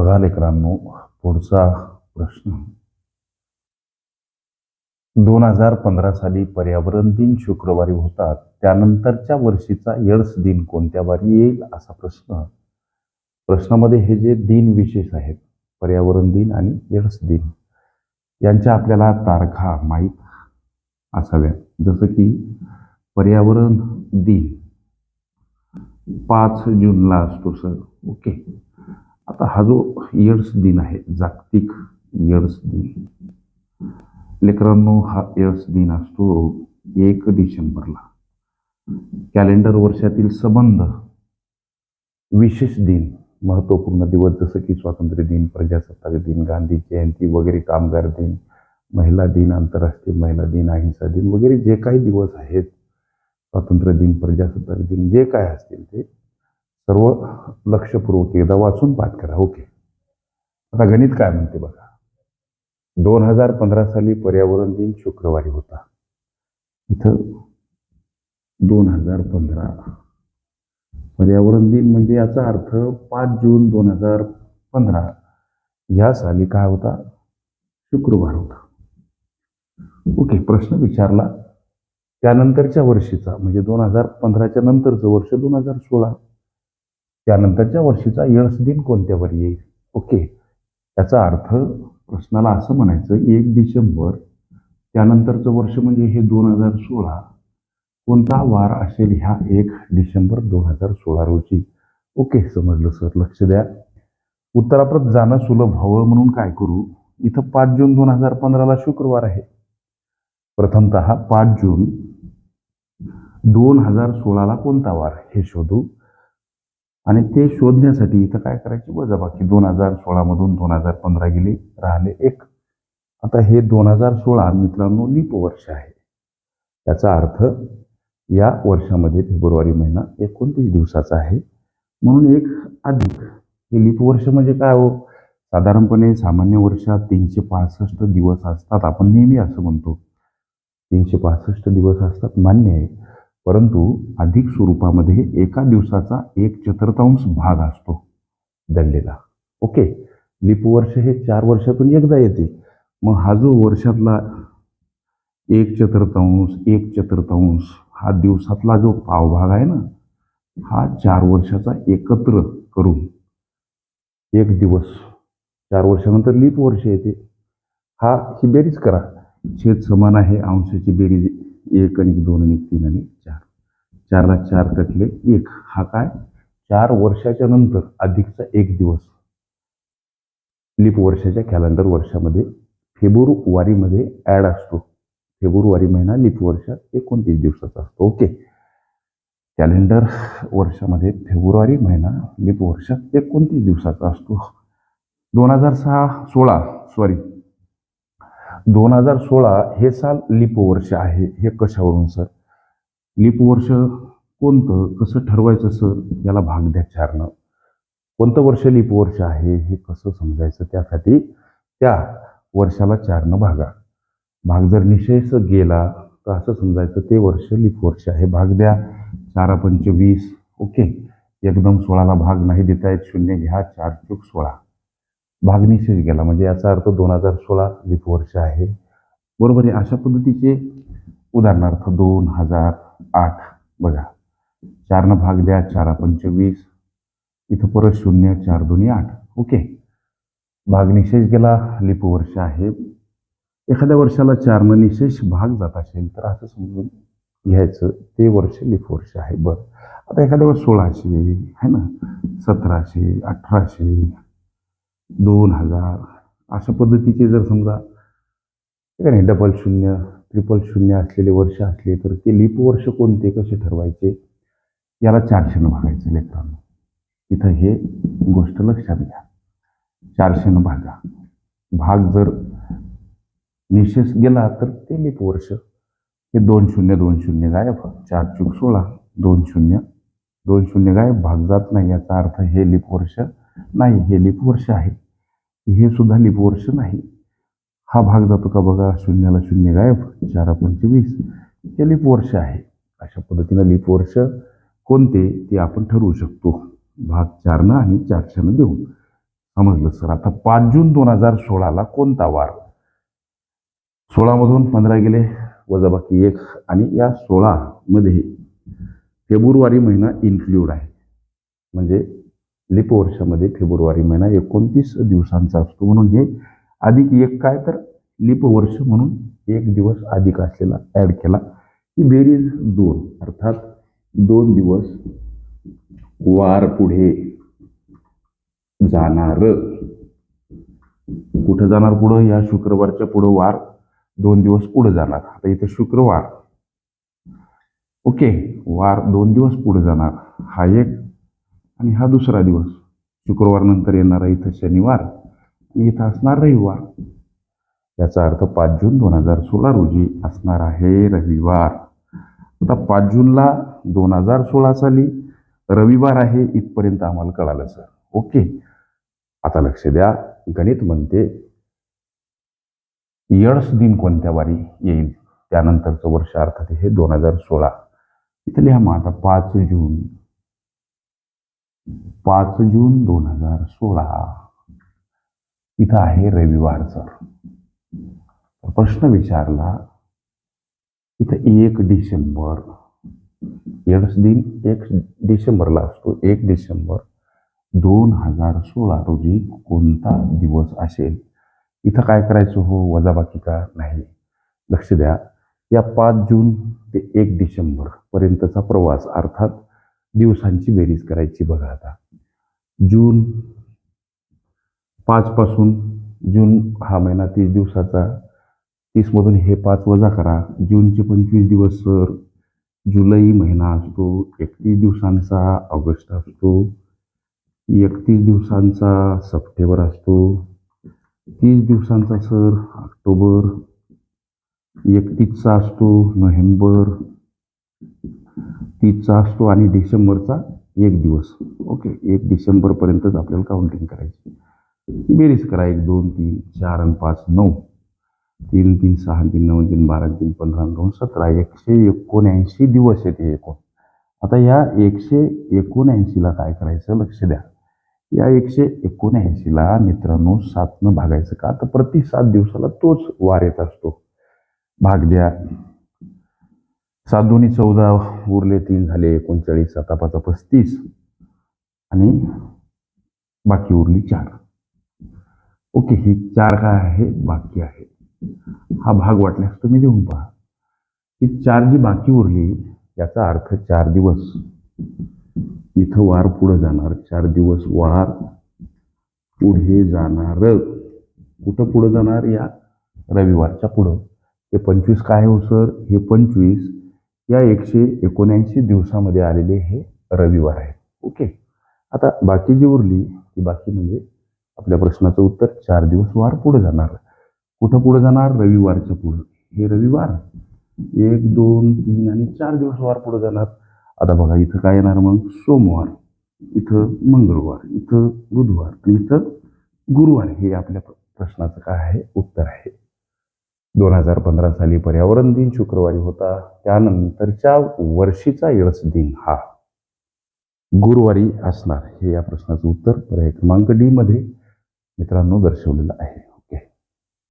बघा लेकरांनो पुढचा प्रश्न. दोन हजार पंधरा साली पर्यावरण दिन शुक्रवारी होतात. त्यानंतरच्या वर्षीचा यर्स दिन कोणत्या वारी येईल असा प्रश्न. प्रश्नामध्ये हे जे दिन विशेष आहेत पर्यावरण दिन आणि यर्स दिन यांच्या आपल्याला तारखा माहीत असाव्या जसं की पर्यावरण दिन पाच जूनला असतो सर. ओके. आता हा जो एड्स दिन आहे जागतिक एड्स दिन. लेकरांनो हा एड्स दिन असतो एक डिसेंबरला. कॅलेंडर वर्षातील संबंध विशेष दिन महत्त्वपूर्ण दिवस जसं की स्वातंत्र्य दिन प्रजासत्ताक दिन गांधी जयंती वगैरे कामगार दिन महिला दिन आंतरराष्ट्रीय महिला दिन अहिंसा दिन वगैरे जे काही दिवस आहेत स्वातंत्र्य दिन प्रजासत्ताक दिन जे काय असतील ते सर्व लक्षपूर्वक एकदा वाचून पाठ करा ओके. आता गणित काय म्हणते बघा. दोन हजार पंधरा साली पर्यावरण दिन शुक्रवारी होता. इथं दोन हजार पंधरा. पर्यावरण दिन म्हणजे याचा अर्थ पाच जून दोन हजार पंधरा. या साली काय होता? शुक्रवार होता. ओके प्रश्न विचारला. त्यानंतरच्या वर्षीचा म्हणजे दोन हजार पंधराच्या नंतरचं वर्ष दोन हजार सोळा. त्यानंतरच्या वर्षीचा यश दिन कोणत्यावर येईल? ओके. याचा अर्थ प्रश्नाला असं म्हणायचं एक डिसेंबर त्यानंतरचं वर्ष म्हणजे हे दोन हजार सोळा. कोणता वार असेल ह्या एक डिसेंबर दोन हजार सोळा रोजी? ओके समजलं सर. लक्ष द्या. उत्तराप्रत जाणं सुलभ व्हावं म्हणून काय करू? इथं पाच जून दोन हजार पंधराला शुक्रवार आहे. प्रथमत पाच जून दोन हजार सोळाला कोणता वार? हे शोधू. आणि ते शोधण्यासाठी इथं काय करायची? वजाबाकी दोन हजार सोळामधून दोन हजार पंधरा गेले राहिले एक. आता हे दोन हजार सोळा मित्रांनो लीप वर्ष आहे. याचा अर्थ या वर्षामध्ये फेब्रुवारी महिना एकोणतीस दिवसाचा आहे. म्हणून एक अधिक. हे लीप वर्ष म्हणजे काय हो? साधारणपणे सामान्य वर्षात तीनशे पासष्ट दिवस असतात. आपण नेहमी असं म्हणतो. तीनशे पासष्ट दिवस असतात मान्य आहे. परंतु अधिक स्वरूपामध्ये एका दिवसाचा एक चतुर्थांश भाग असतो दडलेला ओके लिप वर्ष हे चार वर्षातून एकदा येते. मग हा जो वर्षातला एक चतुर्थांश एक चतुर्थांश हा दिवसातला जो पावभाग आहे ना हा चार वर्षाचा एकत्र करून एक दिवस चार वर्षानंतर लीप वर्ष येते. हा ही बेरीज करा. छेद समान आहे अंशाची बेरीज एक आणि दोन आणि तीन आणि चार. चारला चार कटले. एक. हा काय? चार वर्षाच्या नंतर अधिकचा एक दिवस. लिप वर्षाच्या कॅलेंडर वर्षामध्ये. फेब्रुवारीमध्ये ॲड असतो. फेब्रुवारी महिना लिप वर्षात एकोणतीस दिवसाचा असतो. ओके. कॅलेंडर वर्षामध्ये फेब्रुवारी महिना लिप वर्षात एकोणतीस दिवसाचा असतो. दोन हजार सहा सोळा. सॉरी दोन हजार सोळा हे साल लिप वर्ष आहे. हे कशावरून सर? लिप वर्ष कोणतं? कसं ठरवायचं सर? याला भाग द्या चारणं कोणतं वर्ष लिप वर्ष आहे? हे कसं समजायचं त्यासाठी त्या वर्षाला चारनं भागा. भाग जर निशेष गेला तर असं समजायचं ते वर्ष लिप वर्ष आहे. भाग द्या. चारा पंचवीस ओके. एकदम सोळाला भाग नाही देता येत. शून्य घ्या. चार चूक सोळा. भागनिशेष गेला. म्हणजे याचा अर्थ दोन हजार सोळा लीप वर्ष आहे. बरोबर आहे अशा पद्धतीचे उदाहरणार्थ दोन हजार आठ. बघा चारनं भाग द्या चारा पंचवीस. इथं परत शून्य चार दोन्ही आठ. ओके. भाग निशेष गेला लिप वर्ष आहे. एखाद्या वर्षाला चारनं निशेष भाग जात असेल तर असं समजून घ्यायचं ते वर्ष लिप वर्ष आहे. बरं. आता एखाद्या वर्ष सोळाशे आहे ना? सतराशे अठराशे दोन हजार. अशा पद्धतीचे जर समजा ठीक आहे डबल शून्य ट्रिपल शून्य असलेले वर्ष असले तर ते लीप वर्ष कोणते कसे ठरवायचे? याला चारशेनं भागायचं लेकरांनो इथं हे गोष्ट लक्षात घ्या. चारशेनं भागा. भाग जर निशेष गेला तर ते लीप वर्ष. हे दोन शून्य दोन शून्य गायब. चार चूक सोळा दोन शून्य दोन शून्य गायब. भाग जात नाही याचा अर्थ हे लीप वर्ष नाही हे लिप वर्ष आहे हे सुद्धा लिप वर्ष नाही. हा भाग जातो का बघा शून्याला शून्य गायब चारा पंचवीस हे लिप वर्ष आहे. अशा पद्धतीनं लिप वर्ष कोणते ते आपण ठरवू शकतो. भाग चारनं आणि चारशेनं देऊन. समजलं सर? आता पाच जून दोन हजार सोळाला कोणता वार? सोळामधून पंधरा गेले वजाबाकी एक आणि या सोळामध्ये फेब्रुवारी महिना इन्क्ल्यूड आहे. म्हणजे लिप वर्षामध्ये फेब्रुवारी महिना एकोणतीस दिवसांचा असतो. म्हणून हे अधिक एक काय तर लिप वर्ष म्हणून एक दिवस अधिक असलेला ॲड केला. की बेरीज दोन अर्थात दोन दिवस वार पुढे जाणार. कुठं जाणार पुढं? या शुक्रवारच्या पुढं वार दोन दिवस पुढे जाणार. आता इथं शुक्रवार. ओके वार दोन दिवस पुढे जाणार. हा एक आणि हा दुसरा दिवस शुक्रवार नंतर येणारा इथं शनिवार आणि इथं असणार रविवार. याचा अर्थ पाच जून दोन हजार सोळा रोजी असणार आहे रविवार. आता पाच जूनला दोन हजार सोळा साली रविवार आहे इथपर्यंत आम्हाला कळालं सर. ओके? आता लक्ष द्या गणित म्हणते यड्स दिन कोणत्या वारी येईल? त्यानंतरचं वर्ष अर्थात हे दोन हजार सोळा. इथं लिहा मग आता पाच जून. पाच जून दोन हजार सोळा. इथं आहे रविवार सर प्रश्न विचारला इथं एक डिसेंबर एड्स दिन एक डिसेंबरला असतो. एक डिसेंबर दोन हजार सोळा रोजी कोणता दिवस असेल? इथं काय करायचं हो? वजाबाकी का नाही? लक्ष द्या. या पाच जून ते एक डिसेंबर पर्यंतचा प्रवास अर्थात दिवसांची बेरीज करायची बघा आता. जून पाचपासून जून हा महिना तीस दिवसाचा तीसमधून हे पाच वजा करा. जूनचे पंचवीस दिवस सर जुलै महिना असतो एकतीस दिवसांचा ऑगस्ट असतो एकतीस दिवसांचा सप्टेंबर असतो तीस दिवसांचा सर ऑक्टोबर एकतीसचा असतो नोव्हेंबर तीसचा असतो आणि डिसेंबरचा एक दिवस. ओके एक डिसेंबरपर्यंतच आपल्याला काउंटिंग करायची. बेरीज करा. एक दोन तीन चार आणि पाच नऊ. तीन तीन सहा तीन नऊ तीन बारा तीन पंधरा दोन सतरा. एकशे एकोणऐंशी दिवस येते एकूण. आता या एकशे एकोणऐंशीला काय करायचं? लक्ष द्या. या एकशे एकोणऐंशीला मित्रांनो सातनं भागायचं का? तर प्रति सात दिवसाला तोच वार येत असतो. भाग द्या. सात दोन्ही चौदा उरले तीन झाले एकोणचाळीस सात पाचा पस्तीस. आणि बाकी उरली चार. ओके ही चार काय आहे? बाकी आहे. हा भाग वाटल्यास तुम्ही देऊन पहा. ही चार जी बाकी उरली याचा अर्थ चार दिवस. इथं वार पुढे जाणार चार दिवस वार पुढे जाणार. कुठं पुढे जाणार? या रविवारच्या पुढं. हे पंचवीस काय हो सर? हे पंचवीस या एकशे एकोणऐंशी दिवसामध्ये आलेले हे रविवार आहे ओके. आता बाकी जी उरली ती बाकी म्हणजे आपल्या प्रश्नाचं उत्तर चार दिवस वार पुढे जाणार. कुठं पुढे जाणार? रविवारच्या पुढं. हे रविवार. एक दोन तीन आणि चार दिवस वार पुढे जाणार. आता बघा इथं काय येणार मग? सोमवार. इथं मंगळवार. इथं बुधवार. आणि इथं गुरुवार. हे आपल्या प्रश्नाचं काय आहे? उत्तर आहे. दोन हजार पंधरा साली पर्यावरण दिन शुक्रवारी होता. त्यानंतरच्या वर्षीचा इळस दिन हा. गुरुवारी असणार हे या प्रश्नाचं उत्तर पर्याय क्रमांक डी मध्ये मित्रांनो दर्शवलेलं आहे.